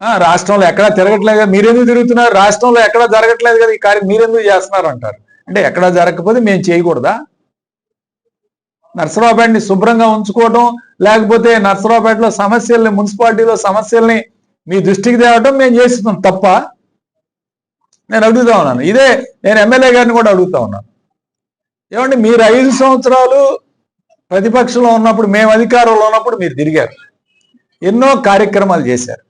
రాష్ట్రంలో ఎక్కడా తిరగట్లేదు కదా. మీరెందుకు తిరుగుతున్నారు? రాష్ట్రంలో ఎక్కడా జరగట్లేదు కదా ఈ కార్యం. మీరెందుకు చేస్తున్నారు అంటారు? అంటే ఎక్కడా జరగకపోతే మేము చేయకూడదా? నర్సరావుపేటని శుభ్రంగా ఉంచుకోవడం లేకపోతే నర్సరావుపేటలో సమస్యల్ని మున్సిపాలిటీలో సమస్యల్ని మీ దృష్టికి తేవడం మేము చేస్తున్నాం తప్ప నేను అడుగుతా ఉన్నాను. ఇదే నేను ఎమ్మెల్యే గారిని కూడా అడుగుతా ఉన్నాను. ఏమండి మీరు ఐదు సంవత్సరాలు ప్రతిపక్షంలో ఉన్నప్పుడు మేము అధికారంలో ఉన్నప్పుడు మీరు తిరిగారు. ఎన్నో కార్యక్రమాలు చేశారు.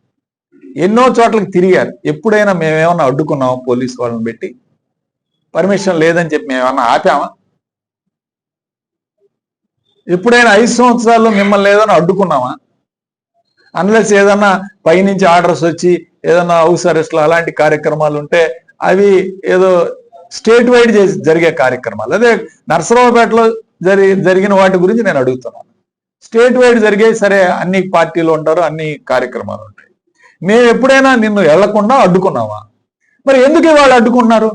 ఎన్నో చోట్లకి తిరిగారు. ఎప్పుడైనా మేమేమన్నా అడ్డుకున్నామా? పోలీసు వాళ్ళని పెట్టి పర్మిషన్ లేదని చెప్పి మేమేమన్నా ఆపామా? ఎప్పుడైనా ఐదు సంవత్సరాల్లో మిమ్మల్ని ఏదైనా అడ్డుకున్నామా? అన్లెస్ ఏదన్నా పైనుంచి ఆర్డర్స్ వచ్చి ఏదన్నా హౌస్ అరెస్ట్లు అలాంటి కార్యక్రమాలు ఉంటే అవి ఏదో స్టేట్ వైడ్ జరిగే కార్యక్రమాలు. అదే నర్సరావుపేటలో జరి జరిగిన వాటి గురించి నేను అడుగుతున్నాను. స్టేట్ వైడ్ జరిగే సరే అన్ని పార్టీలు ఉంటారు అన్ని కార్యక్రమాలు ఉంటాయి. మేము ఎప్పుడైనా నిన్ను వెళ్ళకుండా అడ్డుకున్నావా మరి ఎందుకు ఇవాళ అడ్డుకున్నారు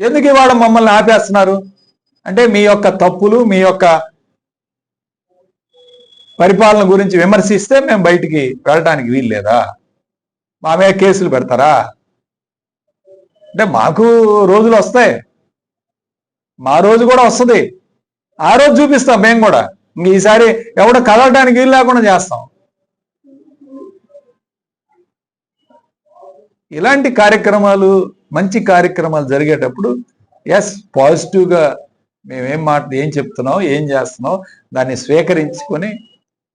ఎందుకు ఇవాళ మమ్మల్ని ఆపేస్తున్నారు? అంటే మీ యొక్క తప్పులు మీ యొక్క పరిపాలన గురించి విమర్శిస్తే మేము బయటికి వెళ్ళటానికి వీలు లేదా మా మీద కేసులు పెడతారా? అంటే మాకు రోజులు వస్తాయి. మా రోజు కూడా వస్తుంది. ఆ రోజు చూపిస్తాం మేము కూడా. ఇంక ఈసారి ఎవడ కదలటానికి వీలు లేకుండా చేస్తాం. ఇలాంటి కార్యక్రమాలు మంచి కార్యక్రమాలు జరిగేటప్పుడు ఎస్ పాజిటివ్గా మేమేం మాట ఏం చెప్తున్నాం ఏం చేస్తున్నాం దాన్ని స్వీకరించుకొని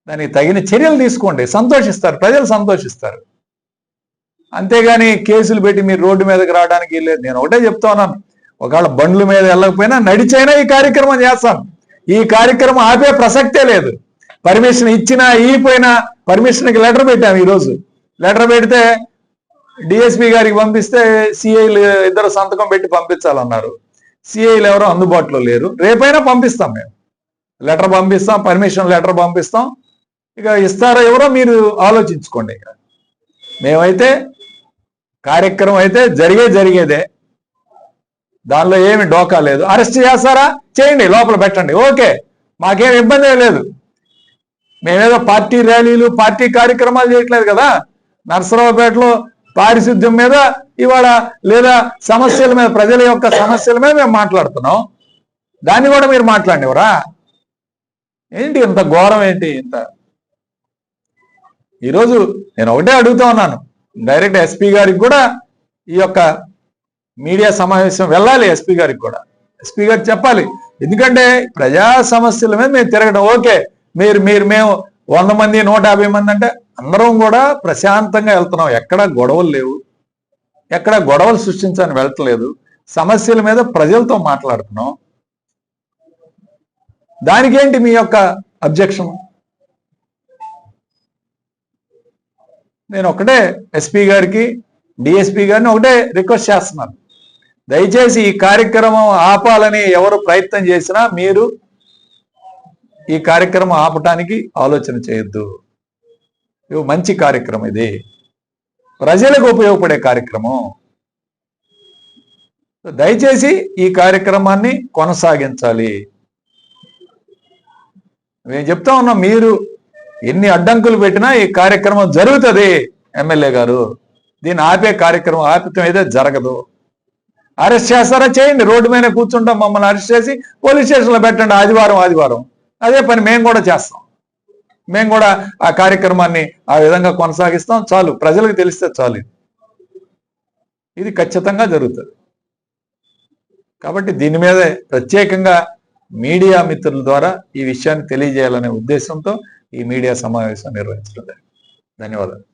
దానికి తగిన చర్యలు తీసుకోండి. సంతోషిస్తారు. ప్రజలు సంతోషిస్తారు. అంతేగాని కేసులు పెట్టి మీరు రోడ్డు మీదకి రావడానికి లేదు నేను ఒకటే చెప్తా ఉన్నాను. ఒకవేళ బండ్ల మీద వెళ్ళకపోయినా నడిచైనా ఈ కార్యక్రమం చేస్తాను ఈ కార్యక్రమం ఆపే ప్రసక్తే లేదు. పర్మిషన్ ఇచ్చినా ఇపోయినా పర్మిషన్కి లెటర్ పెట్టాము ఈరోజు. లెటర్ పెడితే డిఎస్పి గారికి పంపిస్తే సిఐలు ఇద్దరు సంతకం పెట్టి పంపించాలన్నారు. సిఐలు ఎవరో అందుబాటులో లేరు. రేపైనా పంపిస్తాం మేము. లెటర్ పంపిస్తాం పర్మిషన్ లెటర్ పంపిస్తాం. ఇక ఇస్తారో ఎవరో మీరు ఆలోచించుకోండి ఇక. మేమైతే కార్యక్రమం అయితే జరిగే జరిగేదే. దానిలో ఏమి డోకా లేదు. అరెస్ట్ చేస్తారా? చేయండి లోపల పెట్టండి. ఓకే మాకేం ఇబ్బంది లేదు. మేమేదో పార్టీ ర్యాలీలు పార్టీ కార్యక్రమాలు చేయట్లేదు కదా. నర్సరావుపేటలో పారిశుద్ధ్యం మీద ఇవాళ లేదా సమస్యల మీద ప్రజల యొక్క సమస్యల మీద మేము మాట్లాడుతున్నాం. దాన్ని కూడా మీరు మాట్లాడినవరా? ఏంటి ఇంత ఘోరం ఏంటి ఇంత? ఈరోజు నేను ఒకటే అడుగుతా ఉన్నాను. డైరెక్ట్ ఎస్పీ గారికి కూడా ఈ యొక్క మీడియా సమావేశం వెళ్ళాలి ఎస్పీ గారికి కూడా. ఎస్పీ గారు చెప్పాలి. ఎందుకంటే ప్రజా సమస్యల మీద మేము తిరగడం ఓకే మీరు మీరు మేము వంద మంది నూట యాభై మంది అంటే అందరం కూడా ప్రశాంతంగా వెళ్తున్నాం. ఎక్కడ గొడవలు లేవు. ఎక్కడ గొడవలు సృష్టించని వెళ్ళట్లేదు. సమస్యల మీద ప్రజలతో మాట్లాడుతున్నాం. దానికేంటి మీ యొక్క అబ్జెక్షన్? నేను ఒకటే ఎస్పీ గారికి డిఎస్పీ గారిని ఒకటే రిక్వెస్ట్ చేస్తున్నాను. దయచేసి ఈ కార్యక్రమం ఆపాలని ఎవరు ప్రయత్నం చేసినా మీరు ఈ కార్యక్రమం ఆపటానికి ఆలోచన చేయొద్దు. ఇది మంచి కార్యక్రమం ఇది. ప్రజలకు ఉపయోగపడే కార్యక్రమం. దయచేసి ఈ కార్యక్రమాన్ని కొనసాగించాలి. మేము చెప్తా ఉన్నాం మీరు ఎన్ని అడ్డంకులు పెట్టినా ఈ కార్యక్రమం జరుగుతుంది ఎమ్మెల్యే గారు. దీన్ని ఆపే కార్యక్రమం ఆపితం అయితే జరగదు. అరెస్ట్ చేస్తారా? చేయండి. రోడ్డు మీద కూర్చుంటాం మమ్మల్ని అరెస్ట్ చేసి పోలీస్ స్టేషన్లో పెట్టండి. ఆదివారం ఆదివారం. అదే పని మేము కూడా చేస్తాం. మేము కూడా ఆ కార్యక్రమాన్ని ఆ విధంగా కొనసాగిస్తాం. చాలు. ప్రజలకు తెలిస్తే చాలు. ఇది ఖచ్చితంగా జరుగుతుంది. కాబట్టి దీని మీదే ప్రత్యేకంగా మీడియా మిత్రుల ద్వారా ఈ విషయాన్ని తెలియజేయాలనే ఉద్దేశంతో ఈ మీడియా సమావేశం నిర్వహించడం ధన్యవాదాలు.